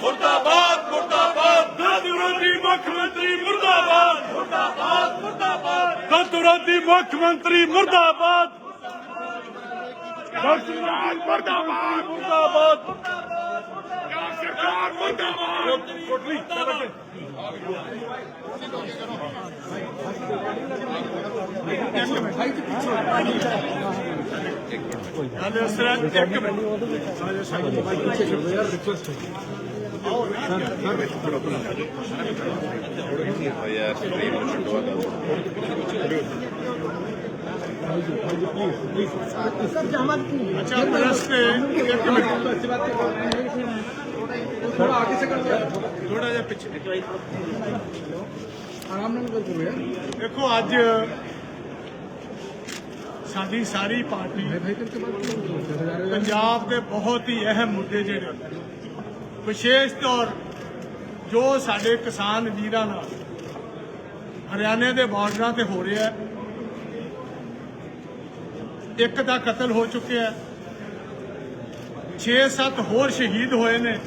ਮੁਰਦਾਬਾਦ ਮੁਰਦਾਬਾਦ ਮੁਰਦਾਬਾਦ। ਦਸਤੂਰਾਦੀ ਮੁੱਖ ਮੰਤਰੀ ਮੁਰਦਾਬਾਦ। ਮੁਰਦਾਬਾਦ ਮੁਰਦਾਬਾਦ। ਦਸਤੂਰਾਦੀ ਮੁੱਖ ਮੰਤਰੀ ਮੁਰਦਾਬਾਦ। ਦਸਤੂਰਾਦੀ ਮੁਰਦਾਬਾਦ। ਮੁਰਦਾਬਾਦ। ਕਾ ਸਰਕਾਰ ਮੁਰਦਾਬਾਦ। ਕੋਟਲੀ ਹਾਲੇ ਸਰ ਇੱਕ ਮਿੰਟ। ਹਾਲੇ ਸਾਡੇ ਬਾਈ ਪਿੱਛੇ ਛੱਡੋ ਯਾਰ ਰਿਕੁਐਸਟ ਹੈ ਪ੍ਰੈਸ ਤੇ ਇੱਕ ਮਿੰਟ थोड़ा आगे से कर दो ਥੋੜਾ ਜਿਹਾ ਪਿੱਛੇ आराम ਨਾਲ ਗੱਲ ਕਰੋ ਯਾਰ ਦੇਖੋ ਅੱਜ ਸਾਡੀ ਸਾਰੀ ਪਾਰਟੀ भाई करके बात करो ਪੰਜਾਬ ਦੇ ਬਹੁਤ ਹੀ ਅਹਿਮ ਮੁੱਦੇ ਜਿਹੜੇ ਵਿਸ਼ੇਸ਼ ਤੌਰ ਜੋ ਸਾਡੇ ਕਿਸਾਨ ਵੀਰਾਂ ਨਾਲ ਹਰਿਆਣੇ ਦੇ ਬਾਰਡਰਾਂ ਤੇ ਹੋ ਰਿਹਾ ਹੈ। ਇੱਕ ਦਾ ਕਤਲ ਹੋ ਚੁੱਕਿਆ ਹੈ। 6-7 ਹੋਰ ਸ਼ਹੀਦ ਹੋਏ ਨੇ।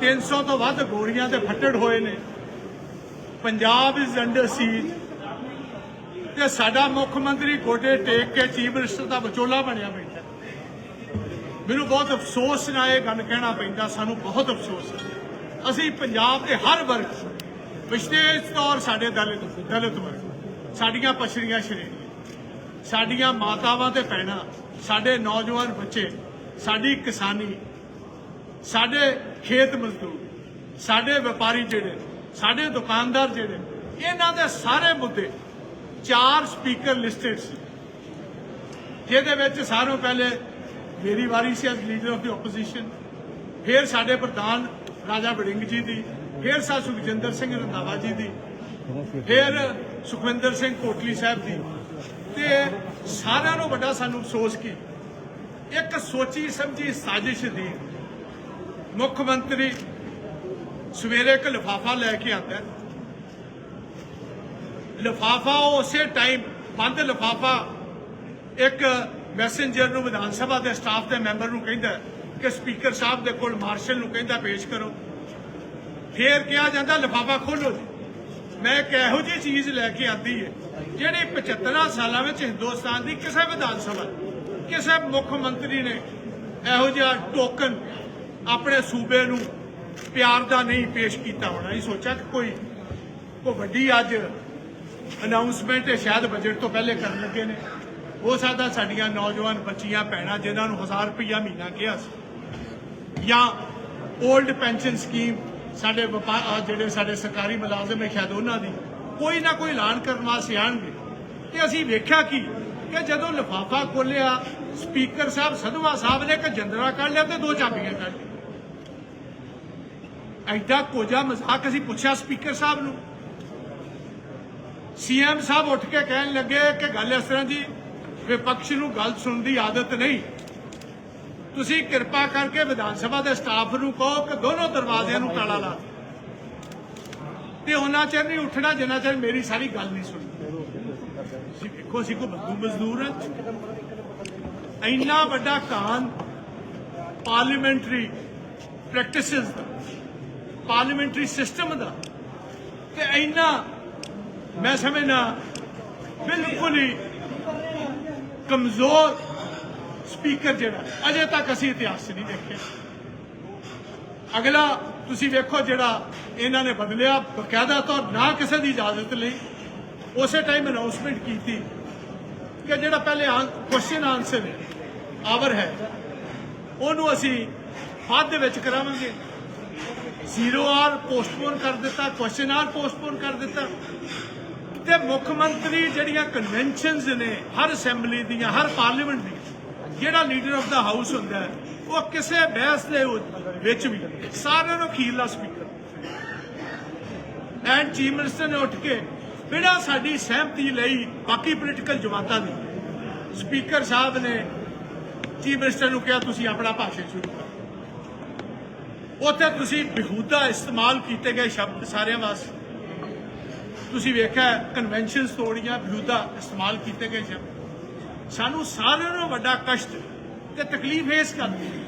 300 ਤੋਂ ਵੱਧ ਗੋਲੀਆਂ ਤੇ ਫੱਟੜ ਹੋਏ ਨੇ। ਪੰਜਾਬ ਇਜ਼ ਅੰਡਰ ਸੀਜ ਤੇ ਸਾਡਾ ਮੁੱਖ ਮੰਤਰੀ ਗੋਡੇ ਟੇਕ ਕੇ ਚੀਫ ਮਿਨਿਸਟਰ ਦਾ ਵਿਚੋਲਾ ਬਣਿਆ ਬੈਠਾ ਮੈਨੂੰ ਬਹੁਤ ਅਫਸੋਸ ਨਾਲ ਇਹ ਗੱਲ ਕਹਿਣਾ ਪੈਂਦਾ, ਸਾਨੂੰ ਬਹੁਤ ਅਫਸੋਸ ਹੈ। ਅਸੀਂ ਪੰਜਾਬ ਦੇ ਹਰ ਵਰਗ ਵਿਸ਼ੇਸ਼ ਤੌਰ ਸਾਡੇ ਦਲਿਤ ਦਲਿਤ ਵਰਗ ਸਾਡੀਆਂ ਪਛੜੀਆਂ ਸ਼੍ਰੇਣੀਆਂ, ਸਾਡੀਆਂ ਮਾਤਾਵਾਂ ਤੇ ਭੈਣਾਂ, ਸਾਡੇ ਨੌਜਵਾਨ ਬੱਚੇ, ਸਾਡੀ ਕਿਸਾਨੀ, ਸਾਡੇ ਖੇਤ ਮਜ਼ਦੂਰ, ਸਾਡੇ ਵਪਾਰੀ ਜਿਹੜੇ, ਸਾਡੇ ਦੁਕਾਨਦਾਰ ਜਿਹੜੇ, ਇਹਨਾਂ ਦੇ ਸਾਰੇ ਮੁੱਦੇ ਚਾਰ ਸਪੀਕਰ ਲਿਸਟਡ ਸੀ। ਜਿਹਦੇ ਵਿੱਚ ਸਾਰੋਂ ਪਹਿਲੇ ਮੇਰੀ ਵਾਰੀ ਸੀ as leader of the opposition ਫਿਰ ਸਾਡੇ ਪ੍ਰਧਾਨ ਰਾਜਾ ਵੜਿੰਗ ਜੀ ਦੀ, ਫਿਰ ਸਾ ਸੁਖਜਿੰਦਰ ਸਿੰਘ ਰੰਧਾਵਾ ਜੀ ਦੀ, ਫਿਰ ਸੁਖਵਿੰਦਰ ਸਿੰਘ ਕੋਟਲੀ ਸਾਹਿਬ ਦੀ ਤੇ ਸਾਰਿਆਂ ਨੂੰ ਵੱਡਾ ਸਾਨੂੰ ਅਫਸੋਸ ਕੀ ਇੱਕ ਸੋਚੀ ਸਮਝੀ ਸਾਜ਼ਿਸ਼ ਦੀ ਮੁੱਖ ਮੰਤਰੀ ਸਵੇਰੇ ਇੱਕ ਲਿਫਾਫਾ ਲੈ ਕੇ ਆਉਂਦਾ ਹੈ। ਲਿਫਾਫਾ ਉਸੇ ਟਾਈਮ ਬੰਦ ਲਿਫਾਫਾ ਇੱਕ ਮੈਸੇਂਜਰ ਨੂੰ ਵਿਧਾਨ ਸਭਾ ਦੇ ਸਟਾਫ ਦੇ ਮੈਂਬਰ ਨੂੰ ਕਹਿੰਦਾ ਕਿ ਸਪੀਕਰ ਸਾਹਿਬ ਦੇ ਕੋਲ ਮਾਰਸ਼ਲ ਨੂੰ ਕਹਿੰਦਾ ਪੇਸ਼ ਕਰੋ। ਫੇਰ ਕਿਹਾ ਜਾਂਦਾ, ਲਿਫਾਫਾ ਖੋਲੋ ਜੀ। ਮੈਂ ਇੱਕ ਇਹੋ ਜਿਹੀ ਚੀਜ਼ ਲੈ ਕੇ ਆਂਦੀ ਹੈ ਜਿਹੜੀ 75 ਸਾਲਾਂ ਵਿੱਚ ਹਿੰਦੁਸਤਾਨ ਦੀ ਕਿਸੇ ਵਿਧਾਨ ਸਭਾ, ਕਿਸੇ ਮੁੱਖ ਮੰਤਰੀ ਨੇ ਇਹੋ ਜਿਹਾ ਟੋਕਨ ਆਪਣੇ ਸੂਬੇ ਨੂੰ ਪਿਆਰ ਦਾ ਨਹੀਂ ਪੇਸ਼ ਕੀਤਾ ਹੋਣਾ। ਇਹ ਸੋਚਿਆ ਕਿ ਕੋਈ ਕੋਈ ਵੱਡੀ ਅੱਜ ਅਨਾਉਂਸਮੈਂਟ ਸ਼ਾਇਦ ਬਜਟ ਤੋਂ ਪਹਿਲੇ ਕਰਨ ਲੱਗੇ ਨੇ। ਹੋ ਸਕਦਾ ਸਾਡੀਆਂ ਨੌਜਵਾਨ ਬੱਚੀਆਂ, ਭੈਣਾਂ, ਜਿਨ੍ਹਾਂ ਨੂੰ 1000 ਰੁਪਇਆ ਮਹੀਨਾ ਕਿਹਾ ਸੀ। ਜਾਂ 올ਡ ਪੈਨਸ਼ਨ ਸਕੀਮ ਸਾਡੇ ਵਪਾਰ ਜਿਹੜੇ ਸਾਡੇ ਸਰਕਾਰੀ ਮੁਲਾਜ਼ਮ ਹੈ ਸ਼ਾਇਦ ਉਹਨਾਂ ਦੀ, ਕੋਈ ਨਾ ਕੋਈ ਐਲਾਨ ਕਰਨ ਵਾਸਤੇ ਆਣਗੇ ਤੇ ਅਸੀਂ ਵੇਖਿਆ ਕੀ? ਕਿ ਜਦੋਂ ਲਿਫਾਫਾ ਖੋਲਿਆ ਸਪੀਕਰ ਸਾਹਿਬ ਸਧਵਾ ਸਾਹਿਬ ਨੇ ਇੱਕ ਜੰਦਰਾ ਕੱਢ ਲਿਆ ਤੇ ਦੋ ਚਾਬੀਆਂ ਕੱਢ ਲਈਆਂ। ਐਡਾ ਕੋਜਾ ਮਜ਼ਾਕ ਅਸੀਂ ਪੁੱਛਿਆ ਸਪੀਕਰ ਸਾਹਿਬ ਨੂੰ। ਸੀਐਮ ਸਾਹਿਬ ਉੱਠ ਕੇ ਕਹਿਣ ਲੱਗੇ ਕਿ ਗੱਲ ਇਸ ਤਰ੍ਹਾਂ ਦੀ ਵਿਪਕਸ਼ ਨੂੰ ਗੱਲ ਸੁਣਨ ਦੀ ਆਦਤ ਨਹੀਂ। ਤੁਸੀਂ ਕਿਰਪਾ ਕਰਕੇ ਵਿਧਾਨ ਸਭਾ ਦੇ ਸਟਾਫ ਨੂੰ ਕਹੋ ਕਿ ਦੋਨੋਂ ਦਰਵਾਜ਼ਿਆਂ ਨੂੰ ਤਾਲਾ ਲਾ ਤੇ ਉਹਨਾਂ ਚਿਰ ਨਹੀਂ ਉੱਠਣਾ, ਜਿੰਨਾ ਚਿਰ ਮੇਰੀ ਸਾਰੀ ਗੱਲ ਨਹੀਂ ਸੁਣੀ ਤੁਸੀਂ ਵੇਖੋ, ਅਸੀਂ ਬੰਦੂ ਮਜ਼ਦੂਰ ਹਾਂ। ਇੰਨਾ ਵੱਡਾ ਕਾਨ ਪਾਰਲੀਮੈਂਟਰੀ ਪ੍ਰੈਕਟਿਸਿਸ ਦਾ, ਪਾਰਲੀਮੈਂਟਰੀ ਸਿਸਟਮ ਦਾ, ਤੇ ਇੰਨਾ ਮੈਂ ਸਮਝਣਾ ਬਿਲਕੁਲ ਹੀ ਕਮਜ਼ੋਰ ਸਪੀਕਰ ਜਿਹੜਾ, ਅਜੇ ਤੱਕ ਅਸੀਂ ਇਤਿਹਾਸ 'ਚ ਨਹੀਂ ਦੇਖਿਆ। ਅਗਲਾ, ਤੁਸੀਂ ਵੇਖੋ ਜਿਹੜਾ ਇਹਨਾਂ ਨੇ ਬਦਲਿਆ ਬਕਾਇਦਾ ਤੌਰ, ਨਾ ਕਿਸੇ ਦੀ ਇਜਾਜ਼ਤ ਲਈ। ਉਸੇ ਟਾਈਮ ਅਨਾਉਂਸਮੈਂਟ ਕੀਤੀ ਕਿ ਜਿਹੜਾ ਪਹਿਲੇ ਕੁਐਸਚਨ ਆਨਸਰ ਆਵਰ ਹੈ ਉਹਨੂੰ ਅਸੀਂ ਬਾਅਦ ਦੇ ਵਿੱਚ ਕਰਾਵਾਂਗੇ। ਜ਼ੀਰੋ ਆਰ ਪੋਸਟਪੋਨ ਕਰ ਦਿੱਤਾ ਕੁਐਸਚਨ ਆਰ ਪੋਸਟਪੋਨ ਕਰ ਦਿੱਤਾ। ਤੇ ਮੁੱਖ ਮੰਤਰੀ ਜਿਹੜੀਆਂ ਕਨਵੈਨਸ਼ਨਸ ਨੇ, ਹਰ ਅਸੈਂਬਲੀ ਦੀਆਂ, ਹਰ ਪਾਰਲੀਮੈਂਟ ਦੀਆਂ, ਜਿਹੜਾ ਲੀਡਰ ਆਫ ਦਾ ਹਾਊਸ ਹੁੰਦਾ ਹੈ, ਉਹ ਕਿਸੇ ਬਹਿਸ ਦੇ ਵਿੱਚ ਵੀ, ਸਾਰਿਆਂ ਨੂੰ ਅਖੀਰਲਾ ਸਪੀਕਰ ਐਂਡ ਚੀਫ ਮਿਨਿਸਟਰ ਨੇ ਉੱਠ ਕੇ ਬਿਨਾਂ ਸਾਡੀ ਸਹਿਮਤੀ ਲਈ ਬਾਕੀ ਪੋਲੀਟੀਕਲ ਜਮਾਤਾਂ ਦੀ ਸਪੀਕਰ ਸਾਹਿਬ ਨੇ ਚੀਫ ਮਿਨਿਸਟਰ ਨੂੰ ਕਿਹਾ, ਤੁਸੀਂ ਆਪਣਾ ਭਾਸ਼ਣ ਸ਼ੁਰੂ ਕਰੋ। ਉੱਥੇ ਤੁਸੀਂ ਬਿਹੂਦਾ ਇਸਤੇਮਾਲ ਕੀਤੇ ਗਏ ਸ਼ਬਦ ਸਾਰਿਆਂ ਵਾਸਤੇ। ਤੁਸੀਂ ਵੇਖਿਆ ਕਨਵੈਨਸ਼ਨਸ ਤੋੜੀਆਂ ਬਿਹੂਦਾ ਇਸਤੇਮਾਲ ਕੀਤੇ ਗਏ ਸ਼ਬਦ ਸਾਨੂੰ ਸਾਰਿਆਂ ਨੂੰ ਵੱਡਾ ਕਸ਼ਟ ਤੇ ਤਕਲੀਫ ਇਸ ਕਰਦੀ ਹੈ।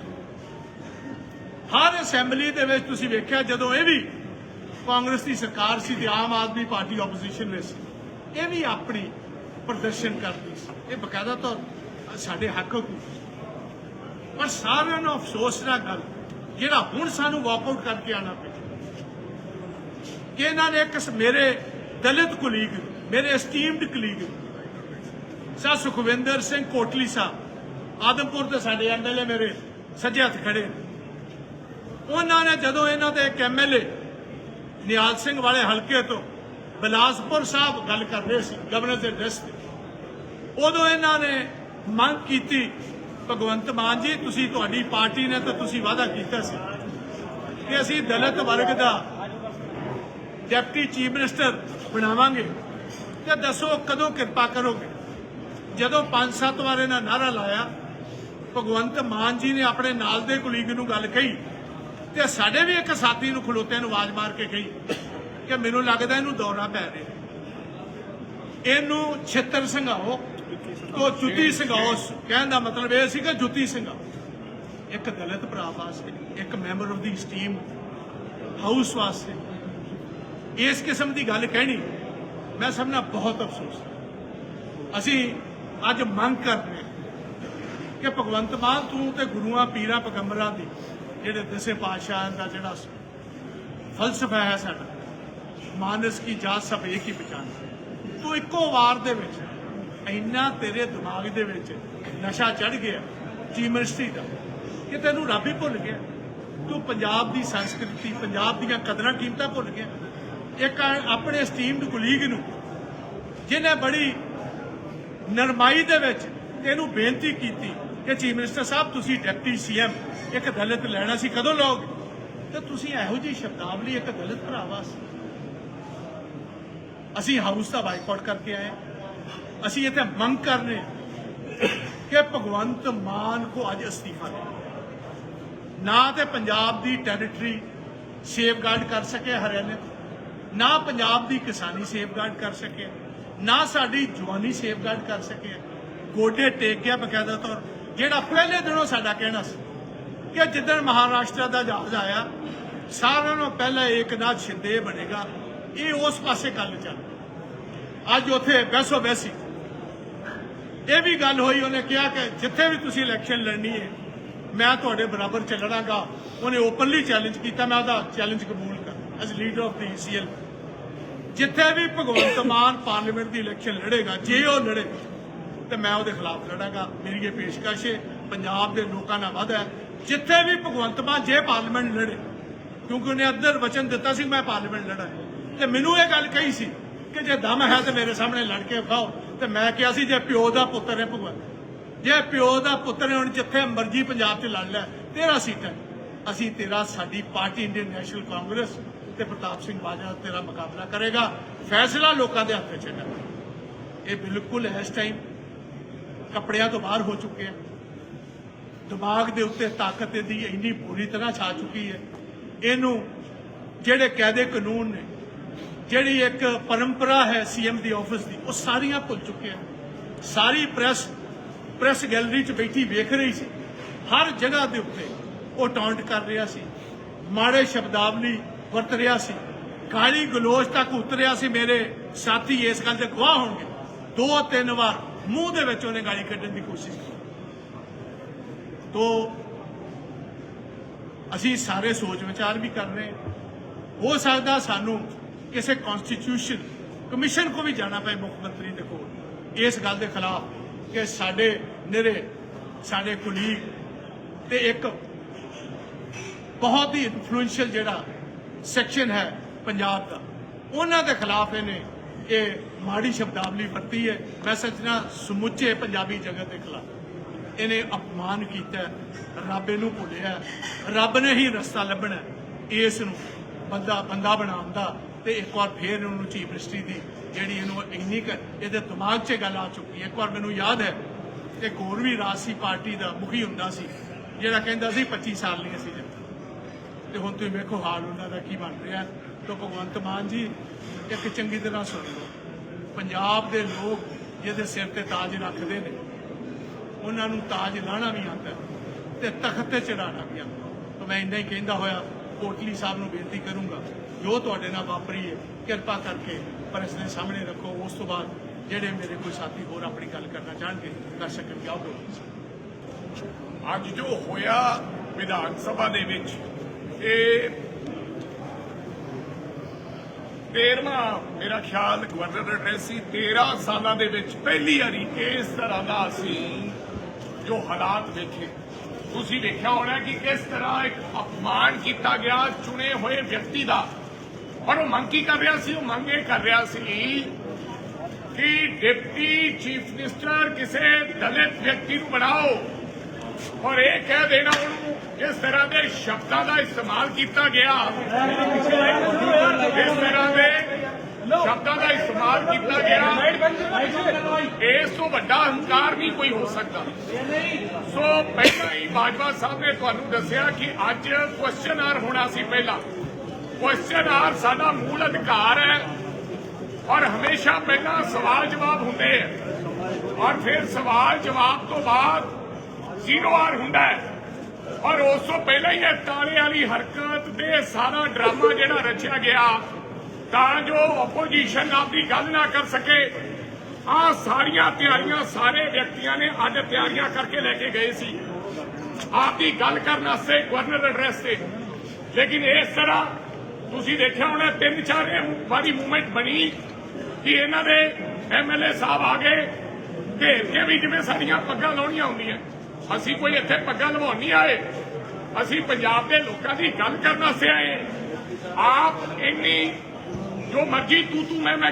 ਹਰ ਅਸੈਂਬਲੀ ਦੇ ਵਿੱਚ ਤੁਸੀਂ ਵੇਖਿਆ, ਜਦੋਂ ਇਹ ਵੀ ਕਾਂਗਰਸ ਦੀ ਸਰਕਾਰ ਸੀ ਤੇ ਆਮ ਆਦਮੀ ਪਾਰਟੀ ਆਪੋਜੀਸ਼ਨ ਵਿੱਚ ਸੀ, ਇਹ ਵੀ ਆਪਣੀ ਪ੍ਰਦਰਸ਼ਨ ਕਰਦੀ ਸੀ। ਇਹ ਬਕਾਇਦਾ ਤੌਰ ਸਾਡੇ ਹੱਕ ਹਕੂਕ ਪਰ ਸਾਰਿਆਂ ਨੂੰ ਅਫਸੋਸ ਨਾਲ ਗੱਲ, ਜਿਹੜਾ ਹੁਣ ਸਾਨੂੰ ਵਾਕ ਆਊਟ ਕਰਕੇ ਆਣਾ ਪਿਆ, ਕਿ ਇਹਨਾਂ ਨੇ ਇੱਕ ਮੇਰੇ ਦਲਿਤ ਕੁਲੀਗ, ਮੇਰੇ ਐਸਟੀਮਡ ਕੁਲੀਗ ਸਾ ਸੁਖਵਿੰਦਰ ਸਿੰਘ ਕੋਟਲੀ ਸਾਹਿਬ, ਆਦਮਪੁਰ ਦੇ ਸਾਡੇ ਐਮਐਲਏ ਮੇਰੇ ਸੱਜੇ ਹੱਥ ਖੜੇ ਨੇ। ਉਹਨਾਂ ਨੇ ਜਦੋਂ ਇਹਨਾਂ ਦੇ ਇੱਕ ਐਮਐਲਏ ਨਿਹਾਲ ਸਿੰਘ ਵਾਲੇ ਹਲਕੇ ਤੋਂ ਬਿਲਾਸਪੁਰ ਸਾਹਿਬ ਗੱਲ ਕਰ ਰਹੇ ਸੀ ਗਵਰਨਰ ਦੇ ਡਰੈਸ ਤੇ, ਉਦੋਂ ਇਹਨਾਂ ਨੇ ਮੰਗ ਕੀਤੀ, ਭਗਵੰਤ ਮਾਨ ਜੀ, ਤੁਸੀਂ ਤੁਹਾਡੀ ਪਾਰਟੀ ਨੇ ਤਾਂ ਤੁਸੀਂ ਵਾਅਦਾ ਕੀਤਾ ਸੀ ਕਿ ਅਸੀਂ ਦਲਿਤ ਵਰਗ ਦਾ ਡਿਪਟੀ ਚੀਫ ਮਿਨਿਸਟਰ ਬਣਾਵਾਂਗੇ ਤੇ ਦੱਸੋ ਕਦੋਂ ਕਿਰਪਾ ਕਰੋਗੇ? ਜਦੋਂ ਪੰਜ ਸੱਤ ਵਾਰ ਇਹਨਾਂ ਨਾਰਾ ਲਾਇਆ, ਭਗਵੰਤ ਮਾਨ ਜੀ ਨੇ ਆਪਣੇ ਨਾਲ ਦੇ ਕੁਲੀਗ ਨੂੰ ਗੱਲ ਕਹੀ ਤੇ ਸਾਡੇ ਵੀ ਇੱਕ ਸਾਥੀ ਨੂੰ ਖਲੋਤਿਆਂ ਨੂੰ ਆਵਾਜ਼ ਮਾਰ ਕੇ ਕਹੀ ਕਿ ਮੈਨੂੰ ਲੱਗਦਾ ਇਹਨੂੰ ਦੌਰਾ ਪੈ ਰਿਹਾ। ਇਹਨੂੰ ਛਿੱਤਰ ਸੰਘਾਓ, ਉਹ ਜੁੱਤੀ ਸੰਘਾਓ। ਕਹਿਣ ਦਾ ਮਤਲਬ ਇਹ ਸੀ ਕਿ ਜੁੱਤੀ ਸੰਘਾਓ। ਇੱਕ ਦਲਿਤ ਭਰਾ ਵਾਸਤੇ, ਇੱਕ member of the steam house ਵਾਸਤੇ। ਇਸ ਕਿਸਮ ਦੀ ਗੱਲ ਕਹਿਣੀ ਮੈਂ ਸਭ ਨਾਲ ਬਹੁਤ ਅਫਸੋਸ ਅਸੀਂ ਅੱਜ ਮੰਗ ਕਰਦੇ ਹਾਂ ਕਿ ਭਗਵੰਤ ਮਾਨ ਤੂੰ ਤੇ ਗੁਰੂਆਂ ਪੀਰਾਂ ਪੈਗੰਬਰਾਂ ਦੀ ਜਿਹੜੇ ਦਸੇ ਪਾਤਸ਼ਾਹ ਦਾ ਜਿਹੜਾ ਫਲਸਫਾ ਹੈ ਸਾਡਾ, ਮਾਨਸ ਕੀ ਜਾਤ ਸਭ ਇੱਕ ਹੀ ਪਛਾਣ ਤੂੰ ਇੱਕੋ ਵਾਰ ਦੇ ਵਿੱਚ ਇੰਨਾ ਤੇਰੇ ਦਿਮਾਗ ਦੇ ਵਿੱਚ ਨਸ਼ਾ ਚੜ ਗਿਆ ਚੀਫ ਮਿਨਿਸਟਰੀ ਦਾ ਕਿ ਤੈਨੂੰ ਰੱਬ ਹੀ ਭੁੱਲ ਗਿਆ। ਤੂੰ ਪੰਜਾਬ ਦੀ ਸੰਸਕ੍ਰਿਤੀ, ਪੰਜਾਬ ਦੀਆਂ ਕਦਰਾਂ ਕੀਮਤਾਂ ਭੁੱਲ ਗਿਆ। ਇੱਕ ਆਪਣੇ ਸਟੀਮਡ ਕੁਲੀਗ ਨੂੰ ਜਿਹਨੇ ਬੜੀ ਨਰਮਾਈ ਦੇ ਵਿੱਚ ਇਹਨੂੰ ਬੇਨਤੀ ਕੀਤੀ ਕਿ ਚੀਫ ਮਿਨਿਸਟਰ ਸਾਹਿਬ ਤੁਸੀਂ ਡਿਪਟੀ ਸੀਐਮ ਇੱਕ ਦਲਿਤ ਲੈਣਾ ਸੀ ਕਦੋਂ ਲਓਗੇ? ਤੇ ਤੁਸੀਂ ਇਹੋ ਜਿਹੀ ਸ਼ਬਦਾਵਲੀ ਇੱਕ ਦਲਿਤ ਭਰਾ ਵਾਸਤੇ। ਅਸੀਂ ਹਾਊਸ ਦਾ ਬਾਈਕਾਟ ਕਰਕੇ ਆਏ ਅਸੀਂ ਇੱਥੇ ਮੰਗ ਕਰਨੇ ਕਿ ਭਗਵੰਤ ਮਾਨ ਕੋ ਅੱਜ ਅਸਤੀਫਾ ਦੇ। ਨਾ ਤੇ ਪੰਜਾਬ ਦੀ ਟੈਰੀਟਰੀ ਸੇਫਗਾਰਡ ਕਰ ਸਕੇ ਹਰਿਆਣੇ ਤੋਂ, ਨਾ ਪੰਜਾਬ ਦੀ ਕਿਸਾਨੀ ਸੇਫਗਾਰਡ ਕਰ ਸਕੇ, ਨਾ ਸਾਡੀ ਜਵਾਨੀ ਸੇਫਗਾਰਡ ਕਰ ਸਕੇ। ਗੋਡੇ ਟੇਕ ਗਿਆ ਬਕਾਇਦਾ ਤੌਰ, ਜਿਹੜਾ ਪਹਿਲੇ ਦਿਨੋਂ ਸਾਡਾ ਕਹਿਣਾ ਸੀ ਕਿ ਜਿੱਦਣ ਮਹਾਰਾਸ਼ਟਰ ਦਾ ਜਹਾਜ਼ ਆਇਆ, ਸਾਰਿਆਂ ਨੂੰ ਪਹਿਲਾਂ ਏਕਨਾਥ ਸ਼ਿੰਦੇ ਬਣੇਗਾ। ਇਹ ਉਸ ਪਾਸੇ ਗੱਲ ਚੱਲ ਅੱਜ ਉੱਥੇ ਬੈਸੋ ਬੈਸੀ ਇਹ ਵੀ ਗੱਲ ਹੋਈ, ਉਹਨੇ ਕਿਹਾ ਕਿ ਜਿੱਥੇ ਵੀ ਤੁਸੀਂ ਇਲੈਕਸ਼ਨ ਲੜਨੀ ਹੈ, ਮੈਂ ਤੁਹਾਡੇ ਬਰਾਬਰ ਚੱਲਣਾਗਾ। ਉਹਨੇ ਓਪਨਲੀ ਚੈਲੰਜ ਕੀਤਾ, ਮੈਂ ਉਹਦਾ ਚੈਲੰਜ ਕਬੂਲ ਕਰ as leader of the CL ਜਿੱਥੇ ਵੀ ਭਗਵੰਤ ਮਾਨ ਪਾਰਲੀਮੈਂਟ ਦੀ ਇਲੈਕਸ਼ਨ ਲੜੇਗਾ, ਜੇ ਉਹ ਲੜੇ, ਤੇ ਮੈਂ ਉਹਦੇ ਖਿਲਾਫ ਲੜਾਂਗਾ। ਮੇਰੀ ਇਹ ਪੇਸ਼ਕਸ਼ ਹੈ, ਪੰਜਾਬ ਦੇ ਲੋਕਾਂ ਨਾਲ ਵਾਅਦਾ ਹੈ। ਜਿੱਥੇ ਵੀ ਭਗਵੰਤ ਮਾਨ ਜੇ ਪਾਰਲੀਮੈਂਟ ਲੜੇ, ਕਿਉਂਕਿ ਉਹਨੇ ਅੱਧਰ ਵਚਨ ਦਿੱਤਾ ਸੀ, ਮੈਂ ਪਾਰਲੀਮੈਂਟ ਲੜਾਂ। ਤੇ ਮੈਨੂੰ ਇਹ ਗੱਲ ਕਹੀ ਸੀ ਕਿ ਜੇ ਦਮ ਹੈ ਤੇ ਮੇਰੇ ਸਾਹਮਣੇ ਲੜ ਕੇ ਵਿਖਾਓ। ਤੇ ਮੈਂ ਕਿਹਾ ਸੀ, ਜੇ ਪਿਓ ਦਾ ਪੁੱਤਰ ਹੈ ਭਗਵੰਤ, ਜੇ ਪਿਓ ਦਾ ਪੁੱਤਰ ਹੈ, ਹੁਣ ਜਿੱਥੇ ਮਰਜ਼ੀ ਪੰਜਾਬ 'ਚ ਲੜ ਲੈ, ਤੇਰਾ ਸੀਟਾਂ ਅਸੀਂ ਤੇਰਾ, ਸਾਡੀ ਪਾਰਟੀ ਇੰਡੀਅਨ ਨੈਸ਼ਨਲ ਕਾਂਗਰਸ ਤੇ ਪ੍ਰਤਾਪ ਸਿੰਘ ਬਾਜਵਾ ਤੇਰਾ ਮੁਕਾਬਲਾ ਕਰੇਗਾ। ਫੈਸਲਾ ਲੋਕਾਂ ਦੇ ਹੱਥ 'ਚ ਹੈ। ਇਹ ਬਿਲਕੁਲ ਇਸ ਟਾਈਮ ਕੱਪੜਿਆਂ ਤੋਂ ਬਾਹਰ ਹੋ ਚੁੱਕੇ ਆ। ਦਿਮਾਗ ਦੇ ਉੱਤੇ ਤਾਕਤ ਇਹਦੀ ਇੰਨੀ ਪੂਰੀ ਤਰ੍ਹਾਂ ਛਾ ਚੁੱਕੀ ਹੈ। ਇਹਨੂੰ ਜਿਹੜੇ ਕਾਇਦੇ ਕਾਨੂੰਨ ਨੇ, ਜਿਹੜੀ ਇੱਕ ਪਰੰਪਰਾ ਹੈ ਸੀਐਮ ਦੀ ਆਫਿਸ ਦੀ, ਉਹ ਸਾਰੀਆਂ ਭੁੱਲ ਚੁੱਕੇ ਆ। ਸਾਰੀ ਪ੍ਰੈਸ ਪ੍ਰੈਸ ਗੈਲਰੀ 'ਚ ਬੈਠੀ ਵੇਖ ਰਹੀ ਸੀ। ਹਰ ਜਗ੍ਹਾ ਦੇ ਉੱਤੇ ਉਹ ਟਾਂਟ ਕਰ ਰਿਹਾ ਸੀ। ਮਾੜੇ ਸ਼ਬਦਾਵਲੀ ਵਰਤ ਰਿਹਾ ਸੀ। ਗਾਲੀ ਗਲੋਚ ਤੱਕ ਉਤਰਿਆ ਸੀ। ਮੇਰੇ ਸਾਥੀ ਇਸ ਗੱਲ ਦੇ ਗਵਾਹ ਹੋਣਗੇ। ਦੋ ਤਿੰਨ ਵਾਰ ਮੂੰਹ ਦੇ ਵਿੱਚ ਉਹਨੇ ਗਾਲੀ ਕੱਢਣ ਦੀ ਕੋਸ਼ਿਸ਼ ਕੀਤੀ। ਤੋ ਅਸੀਂ ਸਾਰੇ ਸੋਚ ਵਿਚਾਰ ਵੀ ਕਰ ਰਹੇ ਹੋ। ਸਕਦਾ ਸਾਨੂੰ ਕਿਸੇ ਕਨਸਟੀਟਿਊਸ਼ਨ ਕਮਿਸ਼ਨ ਕੋ ਵੀ ਜਾਣਾ ਪਏ ਮੁੱਖ ਮੰਤਰੀ ਦੇ ਕੋਲ। ਇਸ ਗੱਲ ਦੇ ਖਿਲਾਫ ਕਿ ਸਾਡੇ ਨਿਰੇ ਸਾਡੇ ਕੁਲੀਗ ਤੇ ਇੱਕ ਬਹੁਤ ਹੀ ਇਨਫਲੂਐਂਸ਼ੀਅਲ ਜਿਹੜਾ ਸੈਕਸ਼ਨ ਹੈ ਪੰਜਾਬ ਦਾ। ਉਹਨਾਂ ਦੇ ਖਿਲਾਫ ਇਹਨੇ ਇਹ ਮਾੜੀ ਸ਼ਬਦਾਵਲੀ ਵਰਤੀ ਹੈ। ਮੈਂ ਸੱਚਣਾ ਸਮੁੱਚੇ ਪੰਜਾਬੀ ਜਗਤ ਦੇ ਖਿਲਾਫ। ਇਹਨੇ ਅਪਮਾਨ ਕੀਤਾ ਰੱਬ ਇਹਨੂੰ ਭੁੱਲਿਆ ਰੱਬ ਨੇ ਹੀ ਰਸਤਾ ਲੱਭਣਾ ਇਸ ਨੂੰ ਬੰਦਾ ਬੰਦਾ ਬਣਾਉਣ ਦਾ ਤੇ ਇੱਕ ਵਾਰ ਫੇਰ ਇਹਨੂੰ ਚੀਫ ਮਿਨਿਸਟਰੀ ਦੀ ਜਿਹੜੀ ਇਹਨੂੰ ਇੰਨੀ ਇਹਦੇ ਦਿਮਾਗ 'ਚ ਗੱਲ ਆ ਚੁੱਕੀ ਹੈ। ਇੱਕ ਵਾਰ ਮੈਨੂੰ ਯਾਦ ਹੈ ਕਿ ਹੋਰ ਵੀ ਰਾਜਸੀ ਪਾਰਟੀ ਦਾ ਮੁਖੀ ਹੁੰਦਾ ਸੀ, ਜਿਹੜਾ ਕਹਿੰਦਾ ਸੀ 25 ਸਾਲ ਨਹੀਂ ਅਸੀਂ ਤੇ ਹੁਣ ਤੁਸੀਂ ਵੇਖੋ ਹਾਲ ਉਹਨਾਂ ਦਾ ਕੀ ਬਣ ਰਿਹਾ। ਤਾਂ ਭਗਵੰਤ ਮਾਨ ਜੀ, ਇੱਕ ਚੰਗੀ ਤਰ੍ਹਾਂ ਸੁਣ ਲਓ। ਪੰਜਾਬ ਦੇ ਲੋਕ ਜਿਹਦੇ ਸਿਰ ਤੇ ਤਾਜ ਰੱਖਦੇ ਨੇ, ਉਹਨਾਂ ਨੂੰ ਤਾਜ ਲਾਣਾ ਵੀ ਆਉਂਦਾ ਹੈ ਤੇ ਤਖਤ ਤੇ ਚੜਾਉਣਾ ਵੀ ਆਉਂਦਾ। ਤਾਂ ਮੈਂ ਇੰਨਾ ਹੀ ਕਹਿੰਦਾ ਹੋਇਆ, ਕੋਟਲੀ ਸਾਹਿਬ ਨੂੰ ਬੇਨਤੀ ਕਰੂੰਗਾ, ਜੋ ਤੁਹਾਡੇ ਨਾਲ ਵਾਪਰੀ ਹੈ, ਕਿਰਪਾ ਕਰਕੇ ਪ੍ਰੈਸ ਦੇ ਸਾਹਮਣੇ ਰੱਖੋ। ਉਸ ਤੋਂ ਬਾਅਦ ਜਿਹੜੇ ਮੇਰੇ ਕੋਈ ਸਾਥੀ ਹੋਰ ਆਪਣੀ ਗੱਲ ਕਰਨਾ ਚਾਹਣਗੇ ਕਰ ਸਕਣਗੇ ਆਓ ਅੱਜ ਜੋ ਹੋਇਆ ਵਿਧਾਨ ਸਭਾ ਦੇ ਵਿੱਚ ਇਹ ਤੇਰਵਾਂ ਮੇਰਾ ਖਿਆਲ ਗਵਰਨਰ ਐਡਰੈਸ ਸੀ। 13 ਸਾਲਾਂ ਦੇ ਵਿੱਚ ਪਹਿਲੀ ਵਾਰੀ ਇਸ ਤਰ੍ਹਾਂ ਦਾ ਅਸੀਂ ਜੋ ਹਾਲਾਤ ਵੇਖੇ। ਤੁਸੀਂ ਵੇਖਿਆ ਹੋਣਾ ਕਿ ਕਿਸ ਤਰ੍ਹਾਂ ਇੱਕ ਅਪਮਾਨ ਕੀਤਾ ਗਿਆ, ਚੁਣੇ ਹੋਏ ਵਿਅਕਤੀ ਦਾ। ਪਰ ਉਹ ਮੰਗ ਕੀ ਕਰ ਰਿਹਾ ਸੀ? ਉਹ ਮੰਗ ਇਹ ਕਰ ਰਿਹਾ ਸੀ ਕਿ ਡਿਪਟੀ ਚੀਫ ਮਿਨਿਸਟਰ ਕਿਸੇ ਦਲਿਤ ਵਿਅਕਤੀ ਨੂੰ ਬਣਾਓ। ਔਰ ਇਹ ਕਹਿ ਦੇਣਾ ਉਹਨੂੰ ਇਸ ਤਰ੍ਹਾਂ ਦੇ ਸ਼ਬਦਾਂ ਦਾ ਇਸਤੇਮਾਲ ਕੀਤਾ ਗਿਆ ਇਸ ਤਰ੍ਹਾਂ ਦੇ ਸ਼ਬਦਾਂ ਦਾ ਇਸਤੇਮਾਲ ਕੀਤਾ ਗਿਆ, ਇਸ ਤੋਂ ਵੱਡਾ ਹੰਕਾਰ ਨਹੀਂ ਕੋਈ ਹੋ ਸਕਦਾ। ਸੋ ਪਹਿਲਾਂ ਹੀ ਬਾਜਵਾ ਸਾਹਿਬ ਨੇ ਤੁਹਾਨੂੰ ਦੱਸਿਆ ਕਿ ਅੱਜ ਕੁਐਸਚਨ ਆਰ ਹੋਣਾ ਸੀ ਪਹਿਲਾਂ। ਕੁਐਸਚਨ ਆਰ ਸਾਡਾ ਮੂਲ ਅਧਿਕਾਰ ਹੈ ਔਰ ਹਮੇਸ਼ਾ ਪਹਿਲਾਂ ਸਵਾਲ ਜਵਾਬ ਹੁੰਦੇ ਹੈ ਔਰ ਫਿਰ ਸਵਾਲ ਜਵਾਬ ਤੋਂ ਬਾਅਦ ਜ਼ੀਰੋ ਆਰ ਹੁੰਦਾ ਹੈ। ਔਰ ਉਸ ਤੋਂ ਪਹਿਲਾਂ ਹੀ ਇਹ ਤਾਲੇ ਵਾਲੀ ਹਰਕਤ ਤੇ ਸਾਰਾ ਡਰਾਮਾ ਜਿਹੜਾ ਰਚਿਆ ਗਿਆ, ਤਾਂ ਜੋ ਆਪੋਜੀਸ਼ਨ ਆਪਦੀ ਗੱਲ ਨਾ ਕਰ ਸਕੇ। ਆ ਸਾਰੀਆਂ ਤਿਆਰੀਆਂ ਸਾਰੇ ਵਿਅਕਤੀਆਂ ਨੇ ਅੱਜ ਤਿਆਰੀਆਂ ਕਰਕੇ ਲੈ ਕੇ ਗਏ ਸੀ। ਆਪਦੀ ਗੱਲ ਕਰਨ ਵਾਸਤੇ ਗਵਰਨਰ ਐਡਰੈਸ ਤੇ। ਲੇਕਿਨ ਇਸ ਤਰ੍ਹਾਂ ਤੁਸੀਂ ਦੇਖਿਆ ਹੋਣਾ, ਤਿੰਨ ਚਾਰ ਵਾਰੀ ਮੂਵਮੈਂਟ ਬਣੀ ਕਿ ਇਹਨਾਂ ਦੇ ਐਮਐਲਏ ਸਾਹਿਬ ਆ ਗਏ। ਘੇਰ ਕੇ ਵੀ ਜਿਵੇਂ ਸਾਡੀਆਂ ਪੱਗਾਂ ਲਾਉਣੀਆਂ ਹੁੰਦੀਆਂ। ਅਸੀਂ ਕੋਈ ਇੱਥੇ ਪੱਗਾਂ ਲਵਾਉਣ ਨਹੀਂ ਆਏ। ਅਸੀਂ ਪੰਜਾਬ ਦੇ ਲੋਕਾਂ ਦੀ ਗੱਲ ਕਰਨ ਵਾਸਤੇ ਆਏ। ਆਪ ਇੰਨੀ ਜੋ ਮਰਜ਼ੀ ਤੂੰ ਤੂੰ ਮੈਂ ਮੈਂ